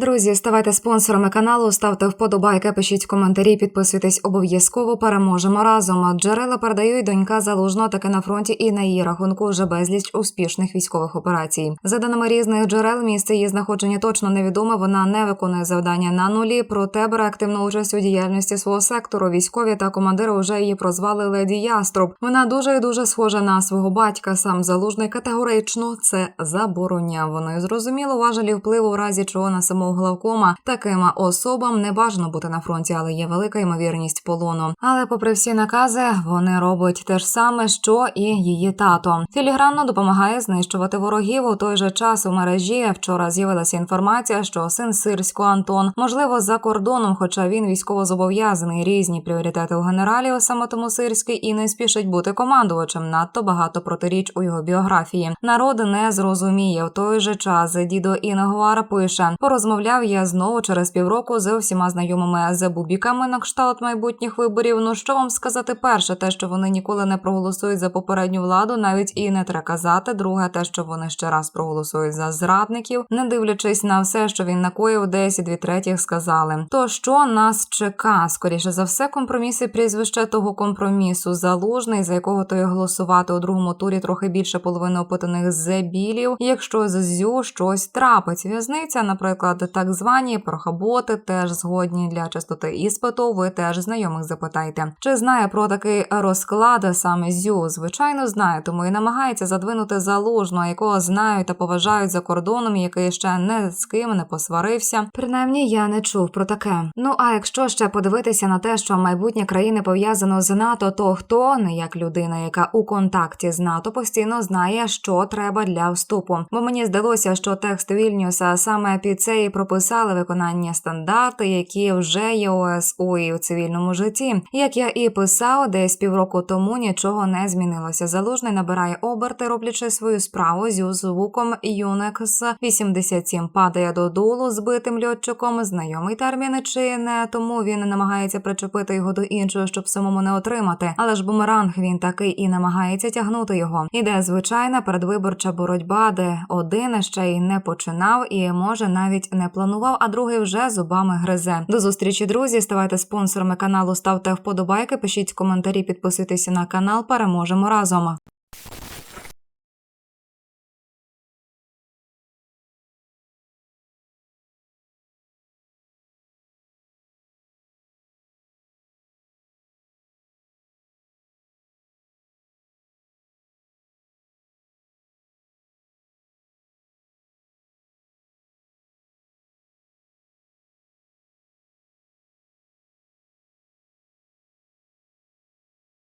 Друзі, ставайте спонсорами каналу, ставте вподобайки, пишіть коментарі, підписуйтесь обов'язково. Переможемо разом. Джерела передають донька залужно таки на фронті і на її рахунку вже безліч успішних військових операцій. За даними різних джерел, місце її знаходження точно невідоме. Вона не виконує завдання на нулі. Проте бере активну участь у діяльності свого сектору. Військові та командири вже її прозвали леді Яструб. Вона дуже і дуже схожа на свого батька. Сам залужний категорично це забороняв. Воно зрозуміло важелі впливу в разі чого на самого главкома таким особам не бажано бути на фронті, але є велика ймовірність полону. Але, попри всі накази, вони роблять те ж саме, що і її тато. Філігранно допомагає знищувати ворогів. У той же час у мережі вчора з'явилася інформація, що син сирського Антон можливо за кордоном, хоча він військово зобов'язаний. Різні пріоритети у генералів, саме тому сирський і не спішить бути командувачем. Надто багато протиріч у його біографії. Народ не зрозуміє. В той же час дідо Інгвар пише: порозмовляв я знову через півроку з усіма знайомими з бубіками на кшталт майбутніх виборів. Ну що вам сказати? Перше, те, що вони ніколи не проголосують за попередню владу, навіть і не треба казати. Друге, те, що вони ще раз проголосують за зрадників, не дивлячись на все, що він накоїв, десь дві третіх сказали. То що нас чека? Скоріше за все, компроміси прізвище того компромісу залужний, за якого той голосувати у другому турі трохи більше половини опитаних зебілів. Якщо з зю щось трапить, в'язниця, наприклад, так звані прохаботи теж згодні для частоти іспиту. Ви теж знайомих запитайте, чи знає про такий розклад саме зю? Звичайно, знає, тому і намагається задвинути залужного, якого знають та поважають за кордоном, який ще не з ким не посварився. Принаймні, я не чув про таке. Ну а якщо ще подивитися на те, що майбутнє країни пов'язано з НАТО, то хто не як людина, яка у контакті з НАТО постійно знає, що треба для вступу. Бо мені здалося, що текст Вільнюса саме під це прописали виконання стандарти, які вже є ОСУ і у цивільному житті. Як я і писав, десь півроку тому нічого не змінилося. Залужний набирає оберти, роблячи свою справу зі звуком Юнекс 87 падає додолу збитим льотчиком. Знайомий термін чи не тому він намагається причепити його до іншого, щоб самому не отримати. Але ж бумеранг він такий і намагається тягнути його. Іде звичайна передвиборча боротьба, де один ще й не починав і може навіть не планував, а другий вже зубами гризе. До зустрічі, друзі. Ставайте спонсорами каналу, ставте вподобайки, пишіть коментарі, підписуйтесь на канал. Переможемо разом.